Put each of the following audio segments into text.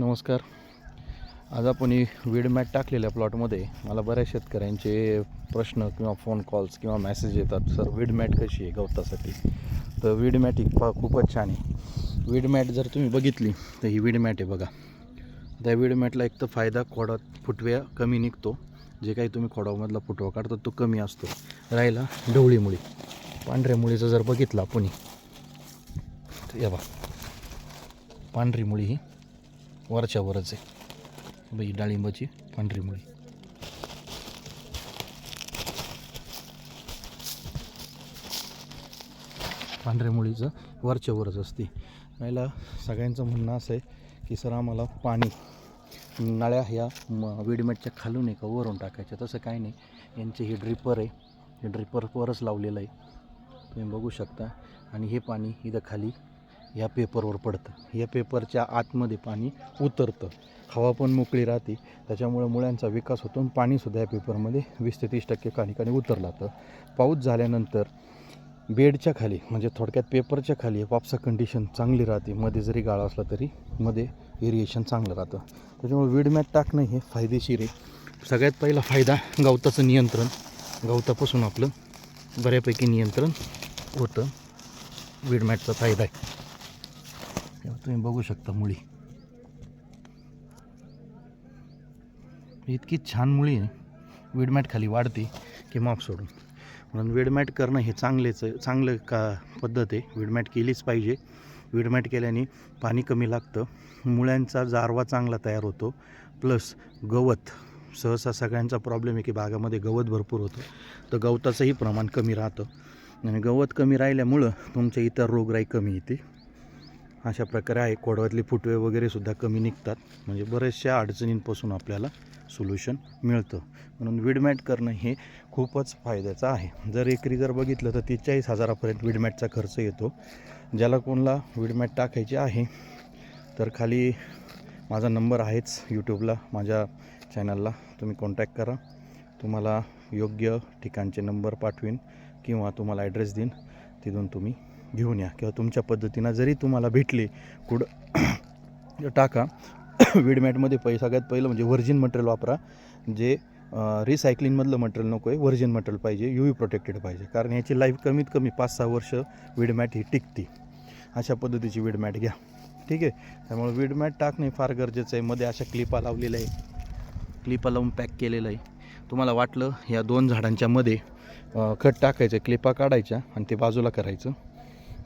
नमस्कार. आज आपण ही वीड मॅट टाकलेल्या प्लॉटमध्ये मला बऱ्याच शेतकऱ्यांचे प्रश्न किंवा फोन कॉल्स किंवा मेसेज येतात सर वीड मॅट कशी आहे गवतासाठी? तर वीड मॅट ही पा खूपच छान आहे. वीड मॅट जर तुम्ही बघितली तर ही वीड मॅट आहे बघा. त्या वीड मॅटला एक तर फायदा खोडात फुटव्या कमी निघतो. जे काही तुम्ही खोडामधला फुटवा काढता तो कमी असतो. राहिला ढवळी मुळी पांढऱ्या मुळीचं जर बघितलं आपण या बा पांढरी मुळी ही वरच्यावरच आहे. बाई डाळिंबाची पांढरी मुळी. पांढऱ्या मुळीचं वरच्यावरच असते. याला सगळ्यांचं म्हणणं असं आहे की सर आम्हाला पाणी नळ्या ह्या म विडमेटच्या खालून आहे का वरून टाकायच्या. तसं काही नाही. यांचे हे ड्रिपर आहे. हे ड्रिपरवरच लावलेलं आहे. तुम्ही बघू शकता. आणि हे पाणी इथं खाली या पेपरवर पडतं. या पेपरच्या आतमध्ये पाणी उतरतं. हवा पण मोकळी राहते. त्याच्यामुळे मुळ्यांचा विकास होतो आणि पाणीसुद्धा या पेपरमध्ये वीस ते तीस टक्के काही उतरला उतरलं जातं पाऊस झाल्यानंतर बेडच्या खाली म्हणजे थोडक्यात पेपरच्या खाली वापसा कंडिशन चांगली राहते. मध्ये जरी गाळा असला तरी मध्ये एरिएशन चांगलं राहतं. त्याच्यामुळे वीडमॅट टाकणं हे फायदेशीर आहे. सगळ्यात पहिला फायदा गवताचं नियंत्रण. गवतापासून आपलं बऱ्यापैकी नियंत्रण होतं. वीडमॅटचा फायदा आहे. तुम्ही बघू शकता मुळी. इतकी छान मुळी आहे. विडमॅट खाली वाढते की मॉप सोडून. म्हणून विडमॅट करणं हे चांगलेच चांगलं का पद्धत आहे. विडमॅट केलीच पाहिजे. विडमॅट केल्याने पाणी कमी लागतं. मुळ्यांचा जारवा चांगला तयार होतो. प्लस गवत सहसा सगळ्यांचा प्रॉब्लेम आहे की बागामध्ये गवत भरपूर होतं. तर गवताचंही प्रमाण कमी राहतं. आणि गवत कमी राहिल्यामुळं तुमच्या इतर रोगराई कमी येते. अशा प्रकारे आहे. कोडवातले फुटवे वगैरे सुद्धा कमी निघतात. म्हणजे बऱ्याचशा अडचणींपासून आपल्याला सोल्युशन मिळतं. म्हणून विडमॅट करणं हे खूपच फायद्याचं आहे. जर एकरी जर बघितलं तर तेचाळीस हजारापर्यंत विडमॅटचा खर्च येतो. ज्याला कोणाला विडमॅट टाकायचे आहे तर खाली माझा नंबर आहेच यूट्यूबला. माझ्या चॅनलला तुम्ही कॉन्टॅक्ट करा. तुम्हाला योग्य ठिकाणचे नंबर पाठवीन किंवा तुम्हाला ॲड्रेस देईन. तिथून तुम्ही घेऊन या किंवा तुमच्या पद्धतीनं जरी तुम्हाला भेटली कुठं टाका. विडमॅटमध्ये पै सगळ्यात पहिलं म्हणजे व्हर्जिन मटेरियल वापरा जे रिसायकलिंगमधलं मटेरियल नको आहे व्हर्जिन मटेरियल पाहिजे यू व्ही प्रोटेक्टेड पाहिजे. कारण याची लाईफ कमीत कमी पाच सहा वर्ष विडमॅट ही टिकते. अशा पद्धतीची विडमॅट घ्या. ठीक आहे? त्यामुळे विडमॅट टाकणे फार गरजेचं आहे. मध्ये अशा क्लिपा लावलेल्या आहे क्लिपा लावून पॅक केलेलं आहे. तुम्हाला वाटलं या दोन झाडांच्या मध्ये खत टाकायचं क्लिपा काढायच्या आणि ते बाजूला करायचं.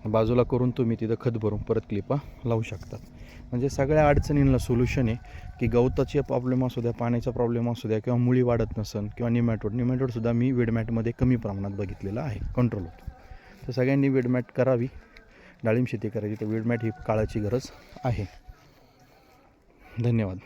बाजूला करून तुम्ही तिथं खत भरून परत क्लिपा लावू शकतात म्हणजे सगळ्या अडचणींना सोल्युशन आहे की गवताचे प्रॉब्लेम असू द्या पाण्याचा प्रॉब्लेम असू द्या किंवा मुळी वाढत नसन किंवा निमॅटोड निमॅटोडसुद्धा मी वेडमॅटमध्ये कमी प्रमाणात बघितलेलं आहे कंट्रोल होतो. तर सगळ्यांनी वेडमॅट करावी डाळिंब शेती करायची तर वेडमॅट ही काळाची गरज आहे. धन्यवाद.